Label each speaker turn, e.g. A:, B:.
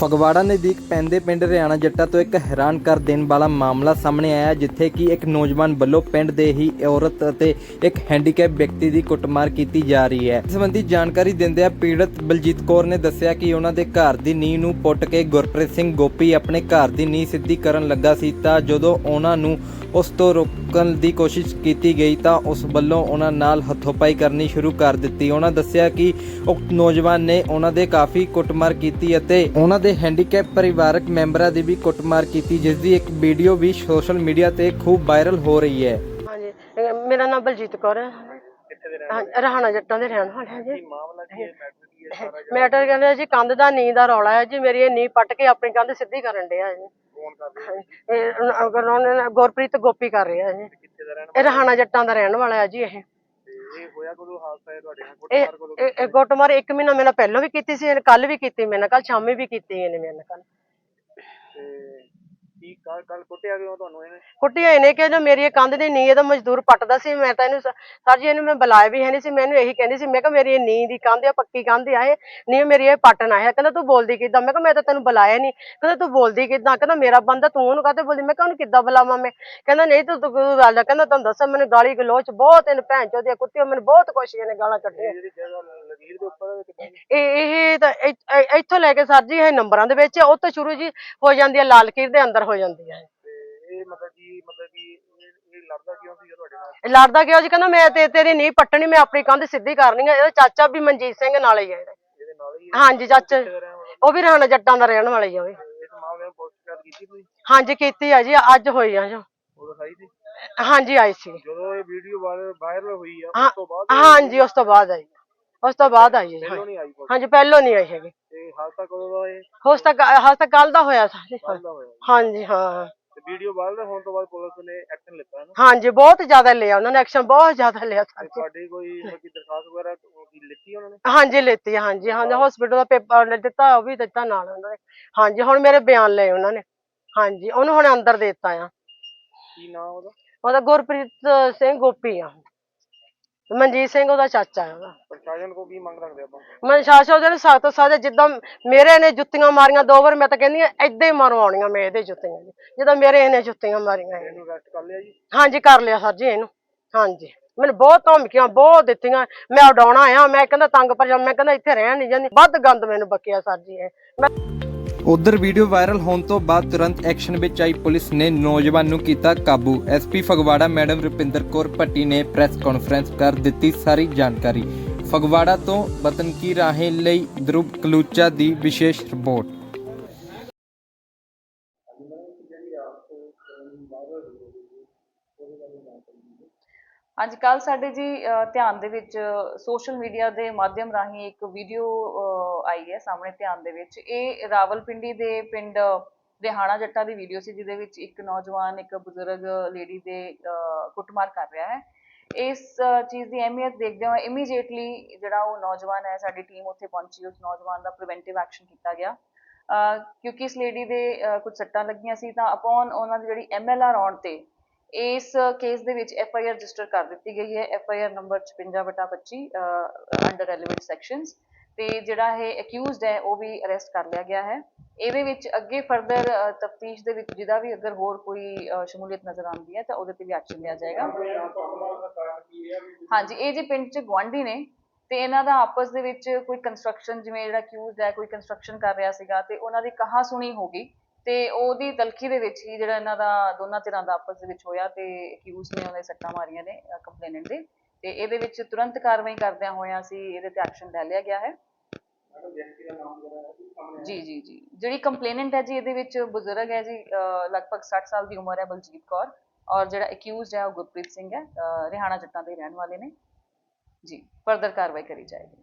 A: ਫਗਵਾੜਾ ਨਜ਼ਦੀਕ ਪੈਂਦੇ ਪਿੰਡ ਰਿਆਣਾ ਜੱਟਾ ਤੋਂ ਇੱਕ ਹੈਰਾਨ ਕਰ ਦੇਣ ਵਾਲਾ ਮਾਮਲਾ ਸਾਹਮਣੇ ਆਇਆ, ਜਿੱਥੇ ਕਿ ਇੱਕ ਨੌਜਵਾਨ ਵੱਲੋਂ ਪਿੰਡ ਦੇ ਹੀ ਔਰਤ ਅਤੇ ਇੱਕ ਹੈਂਡੀਕੈਪ ਵਿਅਕਤੀ ਦੀ ਕੁੱਟਮਾਰ ਕੀਤੀ ਜਾ ਰਹੀ ਹੈ। ਇਸ ਸੰਬੰਧੀ ਜਾਣਕਾਰੀ ਦਿੰਦਿਆਂ ਪੀੜਤ ਬਲਜੀਤ ਕੌਰ ਨੇ ਦੱਸਿਆ ਕਿ ਉਹਨਾਂ ਦੇ ਘਰ ਦੀ ਨੀਂਹ ਨੂੰ ਪੁੱਟ ਕੇ ਗੁਰਪ੍ਰੀਤ ਸਿੰਘ ਗੋਪੀ ਆਪਣੇ ਘਰ ਦੀ ਨੀਂਹ ਸਿੱਧੀ ਕਰਨ ਲੱਗਾ ਸੀ ਤਾਂ ਜਦੋਂ ਉਹਨਾਂ ਨੂੰ ਉਸ ਤੋਂ ਰੋਕਣ ਦੀ ਕੋਸ਼ਿਸ਼ ਕੀਤੀ ਗਈ ਤਾਂ ਉਸ ਵੱਲੋਂ ਉਹਨਾਂ ਨਾਲ ਹੱਥੋਂਪਾਈ ਕਰਨੀ ਸ਼ੁਰੂ ਕਰ ਦਿੱਤੀ। ਉਹਨਾਂ ਦੱਸਿਆ ਕਿ ਉਕਤ ਨੌਜਵਾਨ ਨੇ ਉਹਨਾਂ ਦੇ ਕਾਫੀ ਕੁੱਟਮਾਰ ਕੀਤੀ ਅਤੇ ਉਹਨਾਂ ਦੇ ਹੈਂਡੀਕੈਪ ਪਰਿਵਾਰਕ ਮੈਂਬਰਾਂ ਦੀ ਵੀ ਕੁੱਟਮਾਰ ਕੀਤੀ ਜਿਸ ਦੀ ਇੱਕ ਵੀਡੀਓ ਵੀ ਸੋਸ਼ਲ ਮੀਡੀਆ ਤੇ ਖੂਬ ਵਾਇਰਲ ਹੋ ਰਹੀ ਹੈ।
B: ਹਾਂਜੀ ਮੇਰਾ ਨਾਮ ਬਲਜੀਤ ਕੌਰ ਹੈ। ਹਾਂ, ਰਹਾਣਾ ਜੱਟਾਂ ਦੇ ਰਹਿਣ ਵਾਲੇ ਹਾਂ ਜੀ।
C: ਮਾਮਲਾ ਕੀ ਹੈ? ਮੈਟਰ ਕੀ ਹੈ ਸਾਰਾ
B: ਮੈਟਰ ਕਹਿੰਦੇ ਜੀ ਕੰਧ ਦਾ ਨੀਂਹ ਦਾ ਰੌਲਾ ਹੈ ਜੀ ਮੇਰੀ ਇਹ ਨੀਂਹ ਪੱਟ ਕੇ ਆਪਣੀ ਕੰਧ ਸਿੱਧੀ ਕਰਨ ਡਿਆ ਜੀ।
C: ਕੌਣ ਕਰ ਰਿਹਾ
B: ਇਹ ਅਗਰ ਉਹਨੇ ਨਾ- ਗੁਰਪ੍ਰੀਤ ਗੋਪੀ ਕਰ ਰਿਹਾ ਜੀ
C: ਕਿੱਥੇ ਦਾ ਰਹਿਣ
B: ਇਹ ਰਹਾਣਾ ਜੱਟਾਂ ਦਾ ਰਹਿਣ ਵਾਲਾ ਹੈ ਜੀ ਇਹ।
C: ਤੇ ਇਹ ਹੋਇਆ ਕਦੋਂ ਹਾਦਸਾ ਹੈ ਤੁਹਾਡੇ ਨਾਲ?
B: ਇਹ
C: ਕੁੱਟਮਾਰ ਕਦੋਂ
B: ਇਹ- ਇਹ ਗੁੱਟਮਾਰ ਇੱਕ ਮਹੀਨਾ ਮੇਰੇ ਨਾਲ ਪਹਿਲਾਂ ਵੀ ਕੀਤੀ ਸੀ ਕੱਲ ਵੀ ਕੀਤੀ ਮੇਰੇ ਨਾਲ ਕੱਲ ਸ਼ਾਮੀ ਵੀ ਕੀਤੀ ਇਹਨੇ ਮੇਰੇ ਨਾਲ ਕੱਲ
C: ਤੇ ਕੀ ਕੱਲ ਕੱਲ ਕੁੱਟਿਆ ਕਿਉਂ ਤੁਹਾਨੂੰ ਇਹਨੇ?
B: ਕੁੱਟਿਆ ਇਹਨੇ ਕਿ ਜੋ ਮੇਰੀ ਇਹ ਕੰਧ ਦੀ ਨੀਂਹ ਇਹਦਾ ਮਜ਼ਦੂਰ ਪੱਟਦਾ ਸੀ। ਮੈਂ ਤਾਂ ਇਹਨੂੰ ਸ- ਸਰ ਜੀ ਇਹਨੂੰ ਮੈਂ ਬੁਲਾਇਆ ਵੀ ਹੈ ਨਹੀਂ ਸੀ। ਮੈਨੂੰ ਇਹੀ ਕਹਿੰਦੀ ਸੀ ਮੈਂ ਕਿਹਾ ਮੇਰੀ ਇਹ ਨੀਂਹ ਦੀ ਕੰਧ ਆ ਪੱਕੀ ਕੰਧ ਆ ਇਹ। ਨੀਂਹ ਮੇਰੀ ਇਹ ਪੱਟਣਾ ਹੈ ਕਹਿੰਦਾ ਤੂੰ ਬੋਲਦੀ ਕਿੱਦਾਂ? ਮੈਂ ਕਿਹਾ ਮੈਂ ਤਾਂ ਤੈਨੂੰ ਬੁਲਾਇਆ ਨਹੀਂ। ਕਹਿੰਦਾ ਤੂੰ ਬੋਲਦੀ ਕਿੱਦਾਂ? ਕਹਿੰਦਾ ਮੇਰਾ ਬੰਦਾ ਤੂੰ ਉਹਨੂੰ ਕਾਹਤੇ ਬੋਲਦੀ? ਮੈਂ ਕਿਹਾ ਉਹਨੂੰ ਕਿੱਦਾਂ ਬੁਲਾਵਾਂ ਮੈਂ? ਕਹਿੰਦਾ ਨਹੀਂ ਤੂੰ ਤੂੰ ਗੱਲ ਆ। ਕਹਿੰਦਾ ਤੁਹਾਨੂੰ ਦੱਸਾਂ ਮੈਨੂੰ ਗਾਲੀ ਗਲੋਚ ਬਹੁਤ ਇਹਨੇ ਭੈਣ ਚੋਦੀ ਕੁੱਤੀ ਮੈਨੂੰ ਬਹੁਤ ਕੁਛ ਇਹਨੇ ਗਾਲਾਂ ਕੱਢੀਆਂ।
C: ਇਹ ਜਿਹੜੀ ਜਗ੍ਹਾ ਦੇ ਉੱਪਰ
B: ਇਹ ਇਹ ਤਾਂ ਇ- ਇ- ਇੱਥੋਂ ਲੈ ਕੇ ਸਰ ਜੀ ਇਹ ਨੰਬਰਾਂ ਦੇ ਵਿੱਚ ਉਹ ਤੋਂ ਸ਼ੁਰੂ ਜੀ ਹੋ ਜਾਂਦੀ ਹੈ ਲਾਲ ਕੀਰ ਦੇ ਅੰਦਰ ਹੋ ਜਾਂਦੀ ਹੈ
C: ਤੇ ਇਹ ਮਤਲਬ ਕੀ ਮਤਲਬ ਕੀ ਇਹ ਇਹ ਲੜਦਾ ਕਿਉਂ ਸੀ ਤੁਹਾਡੇ ਨਾਲ?
B: ਇਹ ਲੜਦਾ ਕਿਉਂ ਜੀ? ਕਹਿੰਦਾ ਮੈਂ ਤੇ ਤੇਰੀ ਨਹੀਂ ਪੱਟਣੀ ਮੈਂ ਆਪਣੀ ਕੰਧ ਸਿੱਧੀ ਕਰਨੀ ਹੈ ਇਹਦਾ ਚਾਚਾ ਵੀ ਮਨਜੀਤ ਸਿੰਘ ਨਾਲ ਹੀ ਹੈ ਇਹਦੇ।
C: ਨਾਲ ਹੀ
B: ਹਾਂਜੀ ਚਾਚਾ ਉਹ ਵੀ ਰਹਿਣਾ ਜੱਟਾਂ ਦਾ ਰਹਿਣ ਵਾਲਾ ਹੀ ਆ ਉਹ ਵੀ।
C: ਇਸ ਮਾਮਲੇ ਨੂੰ ਪੁਲਿਸ ਸ਼ਿਕਾਇਤ ਕੀਤੀ ਤੁਸੀਂ?
B: ਹਾਂਜੀ ਕੀਤੀ ਆ ਜੀ ਅੱਜ ਹੋਈ ਆ ਜੋ।
C: ਉਦੋਂ ਸਾਈ ਸੀ?
B: ਹਾਂਜੀ ਆਈ ਸੀ।
C: ਜਦੋਂ ਇਹ ਵੀਡੀਓ ਵਾਇਰਲ ਹੋਈ ਆ
B: ਹਾਂ
C: ਉਸ ਤੋਂ ਬਾਅਦ
B: ਹਾਂਜੀ ਉਸ ਤੋਂ ਬਾਅਦ ਆਈ। ਉਸ ਤੋਂ ਬਾਅਦ ਆਈ ਹੈ
C: ਪਹਿਲੋਂ ਨਹੀਂ ਆਈ ਪੁਲਿਸ
B: ਹਾਂਜੀ ਪਹਿਲੋਂ ਨਹੀਂ ਆਈ ਹੈਗੀ।
C: ਤੇ ਹਾਦਸਾ ਕਦੋਂ ਦਾ ਇਹ?
B: ਉਸ ਤੱਕ ਹਸ ਤੱਕ ਕੱਲ ਦਾ ਹੋਇਆ
C: ਦਾ
B: ਹਾਂਜੀ ਹਾਂ।
C: ਤੇ ਵੀਡੀਓ ਵਾਇਰਲ ਹੋਣ ਤੋਂ ਬਾਅਦ ਪੁਲਿਸ ਨੇ ਐਕਸ਼ਨ ਲਿੱਤਾ ਨਾ?
B: ਹਾਂਜੀ ਬਹੁਤ ਜ਼ਿਆਦਾ ਲਿਆ। ਉਹਨਾਂ ਨੇ ਐਕਸ਼ਨ ਬਹੁਤ ਜ਼ਿਆਦਾ ਲਿਆ
C: ਤੇ। ਤੁਹਾਡੀ ਕੋਈ ਮਤਲਬ ਕਿ ਦਰਖਾਸਤ ਵਗੈਰਾ ਕੀ ਲਿੱਤੀ ਉਹਨਾਂ ਨੇ?
B: ਹਾਂਜੀ ਲੈਤੀ ਆ, ਹਾਂਜੀ ਹਾਂਜੀ ਹਸਪੀਟਲ ਦਾ ਪੇਪਰ ਦਿੱਤਾ ਉਹ ਵੀ ਦਿੱਤਾ ਨਾਲ ਉਹਨਾਂ ਨੇ। ਹਾਂਜੀ ਹੁਣ ਮੇਰੇ ਬਿਆਨ ਲਏ ਉਹਨਾਂ ਨੇ। ਹਾਂਜੀ ਉਹਨੂੰ ਹੁਣ ਅੰਦਰ ਦੇ ਦਿੱਤਾ ਆ।
C: ਕੀ ਨਾਮ ਉਹਦਾ?
B: ਉਹਦਾ ਗੁਰਪ੍ਰੀਤ ਸਿੰਘ ਗੋਪੀ ਆ। ਮਨਜੀਤ ਸਿੰਘ ਉਹਦਾ ਚਾਚਾ ਆ ਉਹਦਾ।
C: ਪ੍ਰਸ਼ਾਸਨ ਕੋ ਕੀ ਮੰਗ ਰੱਖਦੇ ਆਪਾਂ?
B: ਮੈਂ ਸ਼ਾਸਾ ਉਹਦੇ ਸਖਤ ਸਜ਼ਾ ਜਿੱਦਾਂ ਮੇਰੇ ਨੇ ਜੁੱਤੀਆਂ ਮਾਰੀਆਂ ਦੋ ਵਾਰ ਮੈਂ ਤਾਂ ਕਹਿੰਦੀ ਆ ਏਦਾਂ ਹੀ ਮਰਵਾਉਣੀਆਂ ਮੈਂ ਇਹਦੇ ਜੁੱਤੀਆਂ ਜੀ। ਜਿੱਦਾਂ ਮੇਰੇ ਇਹਨੇ ਜੁੱਤੀਆਂ ਮਾਰੀਆਂ ਇਹਨੇ।
C: ਇਹਨੂੰ ਅਰੈਸਟ ਕਰ ਲਿਆ ਜੀ?
B: ਹਾਂਜੀ ਕਰ ਲਿਆ ਸਰ ਜੀ ਇਹਨੂੰ। ਹਾਂਜੀ। ਮੈਨੂੰ ਬਹੁਤ ਧਮਕੀਆਂ ਬਹੁਤ ਦਿੱਤੀਆਂ। ਮੈਂ ਉਡਾਉਣਾ ਆ ਮੈਂ ਕਹਿੰਦਾ ਤੰਗ ਪਰ ਮੈਂ ਕਹਿੰਦਾ ਇੱਥੇ ਰਹਿਣ ਨਹੀਂ ਜਾਂਦੀ। ਵੱਧ ਗੰਦ ਮੈਨੂੰ ਬਕਿਆ ਸਰ ਜੀ ਇਹ। ਮੈਂ
A: ਉਧਰ ਵੀਡੀਓ ਵਾਇਰਲ ਹੋਣ ਤੋਂ ਬਾਅਦ ਤੁਰੰਤ ਐਕਸ਼ਨ ਵਿੱਚ ਆਈ ਪੁਲਿਸ ਨੇ ਨੌਜਵਾਨ ਨੂੰ ਕੀਤਾ ਕਾਬੂ। ਐਸਪੀ ਫਗਵਾੜਾ ਮੈਡਮ ਰੁਪਿੰਦਰ ਕੌਰ ਭੱਟੀ ਨੇ ਪ੍ਰੈਸ ਕਾਨਫਰੰਸ ਕਰ ਦਿੱਤੀ ਸਾਰੀ ਜਾਣਕਾਰੀ। ਫਗਵਾੜਾ ਤੋਂ ਵਤਨ ਕੀ ਰਾਹੇ ਲਈ ਧਰੁਵ ਕਲੂਚਾ ਦੀ ਵਿਸ਼ੇਸ਼ ਰਿਪੋਰਟ।
D: ਅੱਜ ਕੱਲ੍ਹ ਸਾਡੇ ਜੀ ਧਿਆਨ ਦੇ ਵਿੱਚ ਸੋਸ਼ਲ ਮੀਡੀਆ ਦੇ ਮਾਧਿਅਮ ਰਾਹੀਂ ਇੱਕ ਵੀਡੀਓ ਆਈ ਹੈ ਸਾਹਮਣੇ ਧਿਆਨ ਦੇ ਵਿੱਚ। ਇਹ ਰਾਵਲਪਿੰਡੀ ਦੇ ਪਿੰਡ ਰਿਹਾਣਾ ਜੱਟਾ ਦੀ ਵੀਡੀਓ ਸੀ, ਜਿਹਦੇ ਵਿੱਚ ਇੱਕ ਨੌਜਵਾਨ, ਇੱਕ ਬਜ਼ੁਰਗ ਲੇਡੀ ਦੇ ਕੁੱਟਮਾਰ ਕਰ ਰਿਹਾ ਹੈ। ਇਸ ਚੀਜ਼ ਦੀ ਅਹਿਮੀਅਤ ਦੇਖਦੇ ਹੋਏ ਇਮੀਡੀਏਟਲੀ ਜਿਹੜਾ ਉਹ ਨੌਜਵਾਨ ਹੈ, ਸਾਡੀ ਟੀਮ ਉੱਥੇ ਪਹੁੰਚੀ। ਉਸ ਨੌਜਵਾਨ ਦਾ ਪ੍ਰੀਵੈਂਟਿਵ ਐਕਸ਼ਨ ਕੀਤਾ ਗਿਆ। ਕਿਉਂਕਿ ਇਸ ਲੇਡੀ ਦੇ ਕੁਝ ਸੱਟਾਂ ਲੱਗੀਆਂ ਸੀ, ਤਾਂ ਅਪੋਨ ਉਹਨਾਂ ਦੀ ਜਿਹੜੀ ਐਮਐਲਆਰ ਆਉਣ ਤੇ ਇਸ ਕੇਸ ਦੇ ਵਿੱਚ ਐਫ ਆਈ ਆਰ ਰਜਿਸਟਰ ਕਰ ਦਿੱਤੀ ਗਈ ਹੈ। F I R number 56/25 under relevant sections ਤੇ ਜਿਹੜਾ ਇਹ ਅਕਿਊਜ਼ਡ ਹੈ ਉਹ ਵੀ ਅਰੈਸਟ ਕਰ ਲਿਆ ਗਿਆ ਹੈ। ਇਹਦੇ ਵਿੱਚ ਅੱਗੇ ਫਰਦਰ ਤਫਤੀਸ਼ ਦੇ ਵਿੱਚ ਜਿਹਦਾ ਵੀ ਅਗਰ ਹੋਰ ਕੋਈ ਸ਼ਮੂਲੀਅਤ ਨਜ਼ਰ ਆਉਂਦੀ ਹੈ ਤਾਂ ਉਹਦੇ ਤੇ ਵੀ ਐਕਸ਼ਨ ਲਿਆ ਜਾਏਗਾ। ਹਾਂਜੀ ਇਹ ਜੀ ਪਿੰਡ ਚ ਗੁਆਂਢੀ ਨੇ ਤੇ ਇਹਨਾਂ ਦਾ ਆਪਸ ਦੇ ਵਿੱਚ ਕੋਈ ਕੰਸਟਰਕਸ਼ਨ ਜਿਵੇਂ ਜਿਹੜਾ ਅਕਿਊਜ਼ਡ ਹੈ ਕੋਈ ਕੰਸਟਰਕਸ਼ਨ ਕਰ ਰਿਹਾ ਸੀਗਾ ਤੇ ਉਹਨਾਂ ਦੀ ਕਹਾ ਸੁਣੀ ਹੋ ਗਈ। ਤੇ ਉਹਦੀ ਤਲਖੀ ਦੇ ਵਿੱਚ ਹੀ ਜਿਹੜਾ ਇਹਨਾਂ ਦਾ ਦੋਨਾਂ ਧਿਰਾਂ ਦਾ ਆਪਸ ਦੇ ਵਿੱਚ ਹੋਇਆ ਤੇ ਅਕਿਊਜ਼ ਨੇ ਉਹਨੇ ਸੱਟਾਂ ਮਾਰੀਆਂ ਨੇ ਕੰਪਲੇਨੈਂਟ ਦੇ। ਤੇ ਇਹਦੇ ਵਿੱਚ ਤੁਰੰਤ ਕਾਰਵਾਈ ਕਰਦਿਆਂ ਹੋਇਆਂ ਸੀ ਇਹਦੇ ਤੇ ਐਕਸ਼ਨ ਲੈ ਲਿਆ ਗਿਆ ਹੈ। ਜੀ ਜੀ ਜੀ। ਜਿਹੜੀ ਕੰਪਲੇਨੈਂਟ ਹੈ ਜੀ ਇਹਦੇ ਵਿੱਚ ਬਜ਼ੁਰਗ ਹੈ ਜੀ ਲਗਭਗ 60 ਸਾਲ ਦੀ ਉਮਰ ਹੈ ਬਲਜੀਤ ਕੌਰ ਔਰ ਜਿਹੜਾ ਅਕਿਊਜ਼ਡ ਹੈ ਉਹ ਗੁਰਪ੍ਰੀਤ ਸਿੰਘ ਹੈ ਰਿਹਾਣਾ ਜੱਟਾਂ ਦੇ ਰਹਿਣ ਵਾਲੇ ਨੇ। ਜੀ ਫਰਦਰ ਕਾਰਵਾਈ ਕਰੀ ਜਾਏਗੀ।